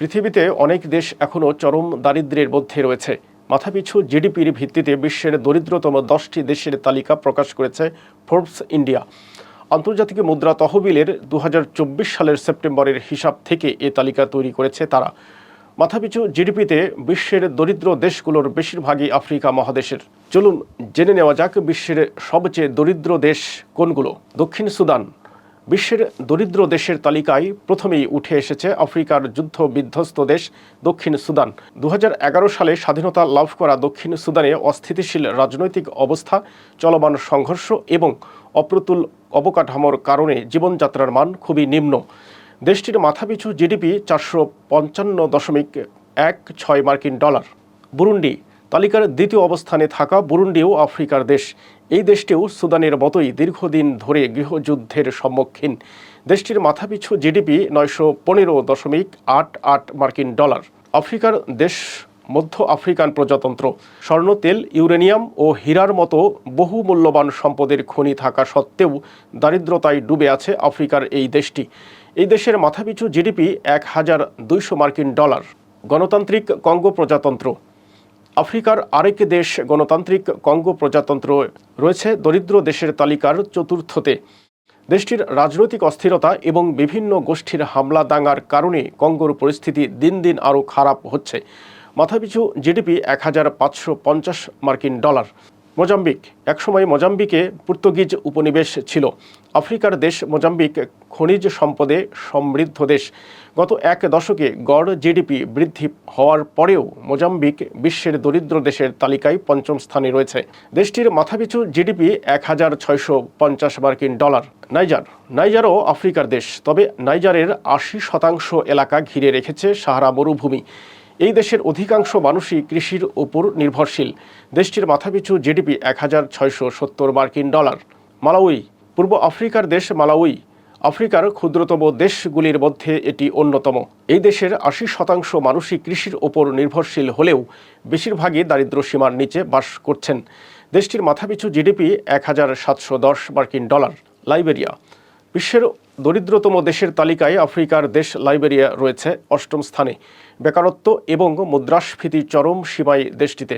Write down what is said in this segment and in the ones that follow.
পৃথিবীতে অনেক দেশ এখনও চরম দারিদ্র্যের মধ্যে রয়েছে। মাথাপিছু জিডিপির ভিত্তিতে বিশ্বের দরিদ্রতম দশটি দেশের তালিকা প্রকাশ করেছে ফোর্বস ইন্ডিয়া আন্তর্জাতিক মুদ্রা তহবিলের দু হাজার চব্বিশ সালের সেপ্টেম্বরের হিসাব থেকে এ তালিকা তৈরি করেছে তারা। মাথাপিছু জিডিপিতে বিশ্বের দরিদ্র দেশগুলোর বেশিরভাগই আফ্রিকা মহাদেশের। চলুন জেনে নেওয়া যাক বিশ্বের সবচেয়ে দরিদ্র দেশ কোনগুলো। দক্ষিণ সুদান বিশ্বের দরিদ্র দেশের তালিকায় প্রথমেই উঠে এসেছে আফ্রিকার যুদ্ধ বিধ্বস্ত দেশ দক্ষিণ সুদান। দু হাজার এগারো সালে স্বাধীনতা লাভ করা দক্ষিণ সুদানে অস্থিতিশীল রাজনৈতিক অবস্থা, চলমান সংঘর্ষ এবং অপ্রতুল অবকাঠামোর কারণে জীবনযাত্রার মান খুবই নিম্ন। দেশটির মাথাপিছু জিডিপি চারশো পঞ্চান্ন দশমিক এক ছয় মার্কিন ডলার। বুরুন্ডি, তালিকার দ্বিতীয় অবস্থানে থাকা বুরুন্ডিও আফ্রিকার দেশ। এই দেশটিও সুদানের মতোই দীর্ঘদিন ধরে গৃহযুদ্ধের সম্মুখীন। দেশটির মাথাপিছু জিডিপি নয়শো পনেরো দশমিক আট আট মার্কিন ডলার। আফ্রিকার দেশ মধ্য আফ্রিকান প্রজাতন্ত্র। স্বর্ণ, তেল, ইউরেনিয়াম ও হীরার মতো বহু মূল্যবান সম্পদের খনি থাকা সত্ত্বেও দারিদ্রতায় ডুবে আছে আফ্রিকার এই দেশটি। এই দেশের মাথাপিছু জিডিপি এক হাজার দুইশো মার্কিন ডলার। গণতান্ত্রিক কঙ্গো প্রজাতন্ত্র। আফ্রিকার আরেক দেশ গণতান্ত্রিক কঙ্গো প্রজাতন্ত্র রয়েছে, দরিদ্র দেশের তালিকার চতুর্থতে। দেশটির রাজনৈতিক অস্থিরতা এবং বিভিন্ন গোষ্ঠীর হামলা দাঙ্গার কারণে কঙ্গোর পরিস্থিতি দিন দিন আরও খারাপ হচ্ছে। মাথাপিছু জিডিপি এক হাজার পাঁচশো পঞ্চাশ মার্কিন ডলার। মোজাম্বিক। একসময় মোজাম্বিকে পর্তুগিজ উপনিবেশ ছিল। আফ্রিকার দেশ মোজাম্বিক খনিজ সম্পদে সমৃদ্ধ দেশ। গত এক দশকে গড় জিডিপি বৃদ্ধি হওয়ার পরেও মোজাম্বিক বিশ্বের দরিদ্র দেশের তালিকায় পঞ্চম স্থানে রয়েছে। দেশটির মাথাপিছু জিডিপি এক হাজার ছয়শো পঞ্চাশ মার্কিন ডলার। নাইজার। নাইজারও আফ্রিকার দেশ, তবে নাইজারের আশি শতাংশ এলাকা ঘিরে রেখেছে সাহারা মরুভূমি। এই দেশের অধিকাংশ মানুষই কৃষির উপর নির্ভরশীল। দেশটির মাথাপিছু জিডিপি এক হাজার ছয়শো সত্তর মার্কিন ডলার। মালাউই, পূর্ব আফ্রিকার দেশ মালাউই, আফ্রিকার ক্ষুদ্রতম দেশগুলির মধ্যে এটি অন্যতম। এই দেশের আশি শতাংশ মানুষই কৃষির ওপর নির্ভরশীল হলেও বেশিরভাগই দারিদ্র সীমার নিচে বাস করছেন। দেশটির মাথাপিছু জিডিপি এক হাজার সাতশো দশ মার্কিন ডলার। লাইবেরিয়া, বিশ্বের দরিদ্রতম দেশের তালিকায় আফ্রিকার দেশ লাইবেরিয়া রয়েছে অষ্টম স্থানে। বেকারত্ব এবং মুদ্রাস্ফীতি চরম সীমায় দেশটিতে।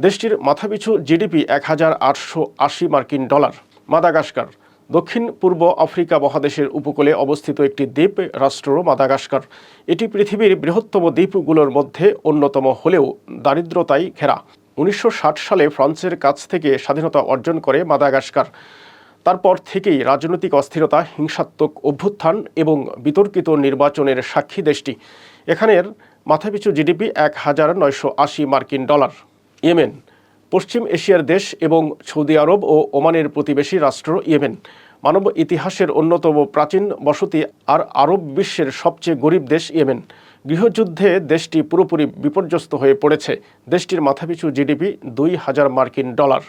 দেশটির মাথাপিছু জিডিপি এক হাজার আটশো আশি মার্কিন ডলার। মাদাগাস্কার, দক্ষিণ পূর্ব আফ্রিকা মহাদেশের উপকূলে অবস্থিত একটি দ্বীপ রাষ্ট্র মাদাগাস্কার। এটি পৃথিবীর বৃহত্তম দ্বীপগুলোর মধ্যে অন্যতম হলেও দারিদ্রতায় ঘেরা। উনিশশো ষাট সালে ফ্রান্সের কাছ থেকে স্বাধীনতা অর্জন করে মাদাগাস্কার। তারপর থেকেই রাজনৈতিক অস্থিরতা, হিংসাত্মক অভ্যুত্থান এবং বিতর্কিত নির্বাচনের সাক্ষী দেশটি। এখানের মাথাপিছু জিডিপি এক হাজার নয়শো আশি মার্কিন ডলার। ইয়েমেন, পশ্চিম এশিয়ার দেশ এবং সৌদি আরব ও ওমানের প্রতিবেশী রাষ্ট্র ইয়েমেন। মানব ইতিহাসের অন্যতম প্রাচীন বসতি আর আরব বিশ্বের সবচেয়ে গরিব দেশ ইয়েমেন। গৃহযুদ্ধে দেশটি পুরোপুরি বিপর্যস্ত হয়ে পড়েছে। দেশটির মাথাপিছু জিডিপি দুই হাজার মার্কিন ডলার।